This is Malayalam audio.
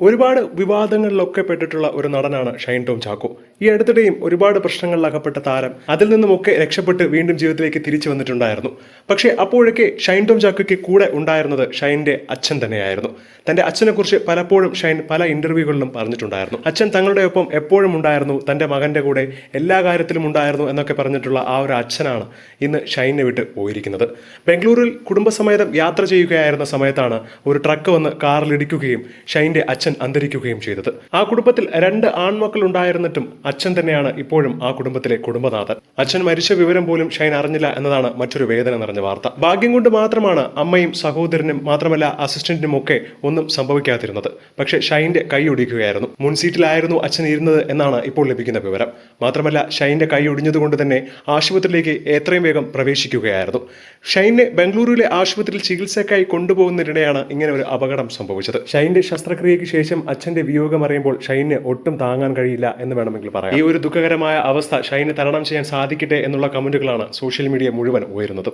ഒരുപാട് വിവാദങ്ങളിലൊക്കെ പെട്ടിട്ടുള്ള ഒരു നടനാണ് ഷൈൻ ടോം ചാക്കോ. ഈ അടുത്തിടെയും ഒരുപാട് പ്രശ്നങ്ങളിൽ അകപ്പെട്ട താരം അതിൽ നിന്നുമൊക്കെ രക്ഷപ്പെട്ട് വീണ്ടും ജീവിതത്തിലേക്ക് തിരിച്ചു വന്നിട്ടുണ്ടായിരുന്നു. പക്ഷേ അപ്പോഴൊക്കെ ഷൈൻ ടോം ചാക്കോയ്ക്ക് കൂടെ ഉണ്ടായിരുന്നത് ഷൈന്റെ അച്ഛൻ തന്നെയായിരുന്നു. തന്റെ അച്ഛനെക്കുറിച്ച് പലപ്പോഴും ഷൈൻ പല ഇന്റർവ്യൂകളിലും പറഞ്ഞിട്ടുണ്ടായിരുന്നു. അച്ഛൻ തങ്ങളുടെ ഒപ്പം എപ്പോഴും ഉണ്ടായിരുന്നു തന്റെ മകന്റെ കൂടെ എല്ലാ കാര്യത്തിലും ഉണ്ടായിരുന്നു എന്നൊക്കെ പറഞ്ഞിട്ടുള്ള ആ ഒരു അച്ഛനാണ് ഇന്ന് ഷൈനെ വിട്ട് പോയിരിക്കുന്നത്. ബംഗളൂരിൽ കുടുംബസമേതം യാത്ര ചെയ്യുകയായിരുന്ന സമയത്താണ് ഒരു ട്രക്ക് വന്ന് കാറിൽ ഇടിക്കുകയും ഷൈന്റെ അച്ഛൻ അന്തരിക്കുകയും ചെയ്തത്. ആ കുടുംബത്തിൽ രണ്ട് ആൺമക്കൾ ഉണ്ടായിരുന്നിട്ടും അച്ഛൻ തന്നെയാണ് ഇപ്പോഴും ആ കുടുംബത്തിലെ കുടുംബനാഥൻ. അച്ഛൻ മരിച്ച വിവരം പോലും ഷൈൻ അറിഞ്ഞില്ല എന്നതാണ് മറ്റൊരു വേദന നിറഞ്ഞ വാർത്ത. ഭാഗ്യം കൊണ്ട് മാത്രമാണ് അമ്മയും സഹോദരനും മാത്രമല്ല അസിസ്റ്റന്റിനും ഒക്കെ ഒന്നും സംഭവിക്കാതിരുന്നത്. പക്ഷേ ഷൈന്റെ കൈ ഒടിക്കുകയായിരുന്നു. മുൻസീറ്റിലായിരുന്നു അച്ഛൻ ഇരുന്നത് എന്നാണ് ഇപ്പോൾ ലഭിക്കുന്ന വിവരം. മാത്രമല്ല ഷൈന്റെ കൈ ഒടിഞ്ഞതുകൊണ്ട് തന്നെ ആശുപത്രിയിലേക്ക് എത്രയും വേഗം പ്രവേശിക്കുകയായിരുന്നു. ഷൈനെ ബംഗളൂരുവിലെ ആശുപത്രിയിൽ ചികിത്സയ്ക്കായി കൊണ്ടുപോകുന്നതിനിടെയാണ് ഇങ്ങനെ ഒരു അപകടം സംഭവിച്ചത്. ഷൈന്റെ ശസ്ത്രക്രിയയ്ക്ക് ശേഷം അച്ഛന്റെ വിയോഗം അറിയുമ്പോൾ ഷൈന് ഒട്ടും താങ്ങാൻ കഴിയില്ല എന്ന് വേണമെങ്കിൽ പറയാം. ഈ ഒരു ദുഃഖകരമായ അവസ്ഥ ഷൈന് തരണം ചെയ്യാൻ സാധിക്കട്ടെ എന്നുള്ള കമന്റുകളാണ് സോഷ്യൽ മീഡിയ മുഴുവൻ ഉയരുന്നത്.